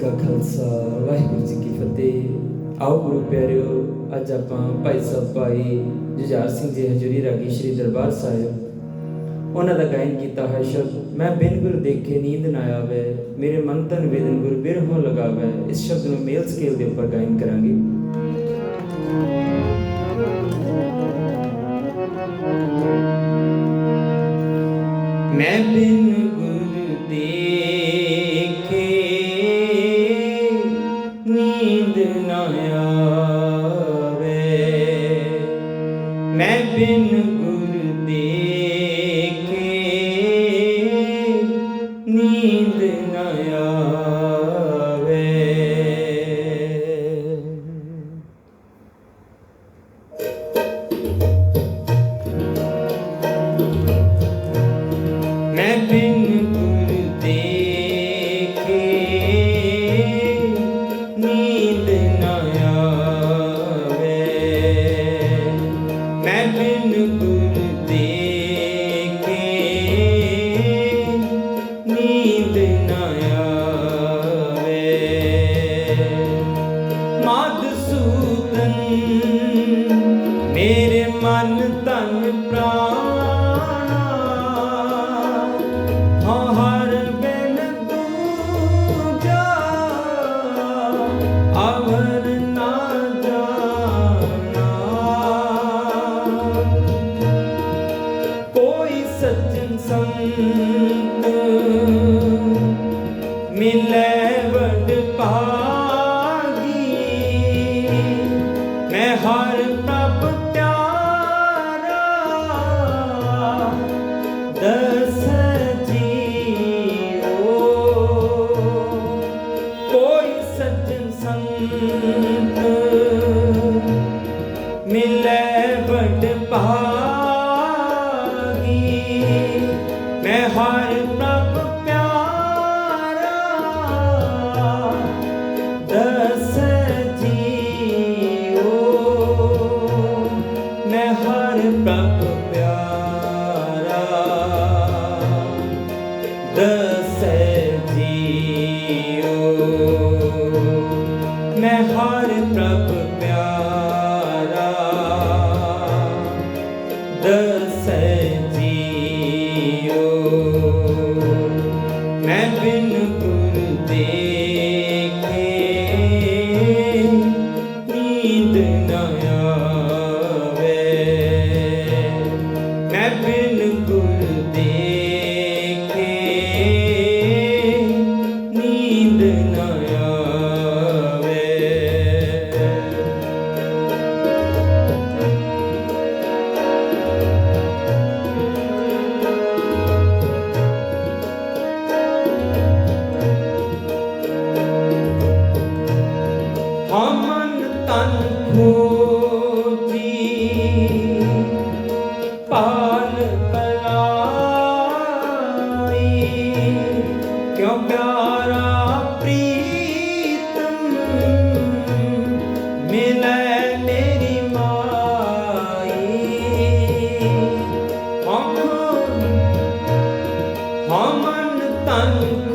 ਕਾ ਖਾਲਸਾ, ਵਾਹਿਗੁਰੂ ਜੀ ਕੀ ਫਤਿਹ। ਆਓ ਗੁਰੂ ਪਿਆਰਿਓ, ਅੱਜ ਆਪਾਂ ਭਾਈ ਸਾਹਿਬ ਭਾਈ ਜੁਝਾਰ ਸਿੰਘ ਜੀ ਹਜੂਰੀ ਰਾਗੀ ਸ਼੍ਰੀ ਦਰਬਾਰ ਸਾਹਿਬ। ਉਹਨਾਂ ਦਾ ਗਾਇਨ ਕੀਤਾ ਹੈ ਸ਼ਬਦ, ਮੈਂ ਬਿਨ ਗੁਰ ਦੇਖੇ ਨੀਂਦ ਨਾ ਆਵੇ, ਮੇਰੇ ਮਨ ਤਨ ਵੇਦਨ ਗੁਰ ਬਿਰਹੋਂ ਲਗਾਵੇ। ਇਸ ਸ਼ਬਦ ਨੂੰ ਮੇਲ ਸਕੇਲ ਦੇ ਉੱਪਰ ਗਾਇਨ ਕਰਾਂਗੇ। ਮੈਂ ਬਿਨ ਬਿਨ ਗੁਰ ਦੇਖੇ ਨੀਂਦ ਨਾ ਆਵੇ। ਮੈਂ ਨੀਂਦ ਨਾ ਆਵੇ। ਮਧਸੂਦਨ ਮੇਰੇ ਮਨ ਤਨ ਪ੍ਰਾਣਾ। ਹਾਂ ਹਰ ਬਿਨ ਦੂਜਾ ਅਵਰ ਹਰ ਜੀਓ। ਮੈਂ ਹਰ ਪ੍ਰਭ ਪਿਆਰਾ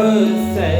ਵਸੈ ਜੀਓ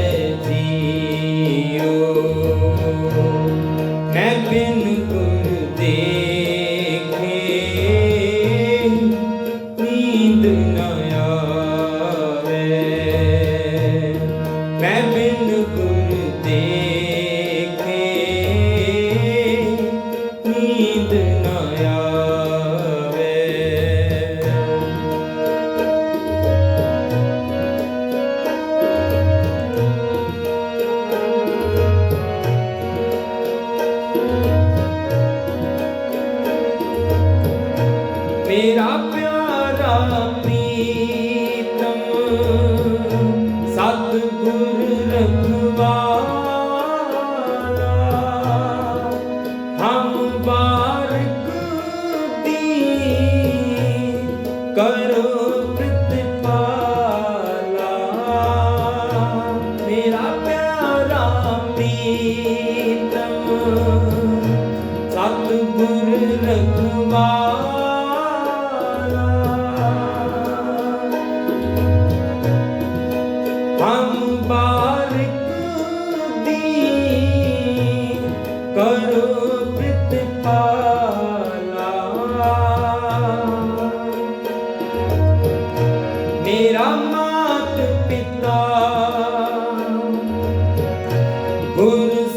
करो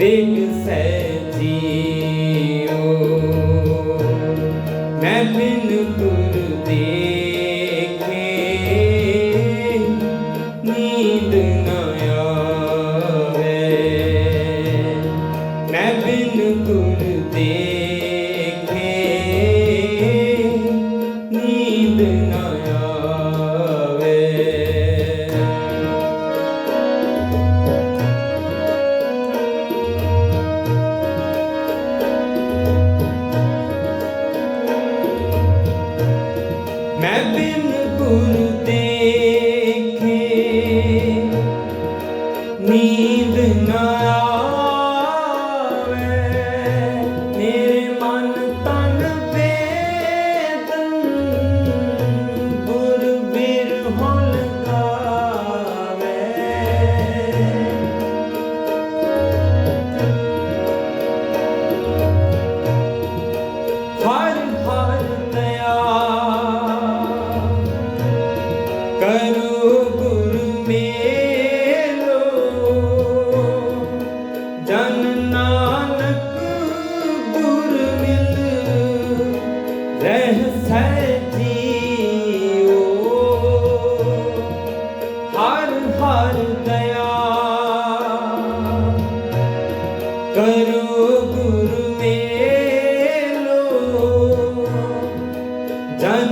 ਵਿਗਸੈ ਜੀਉ ਮੈਂ ਬਿਨ ਤੁਰ ਦੇਖੇ ਨੀਂਦ ਨਾ ਆਵੇ। ਮੈਂ ਬਿਨ ਤੁਰ ਦੇਖੇ ਨੀਂਦ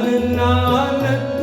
لنا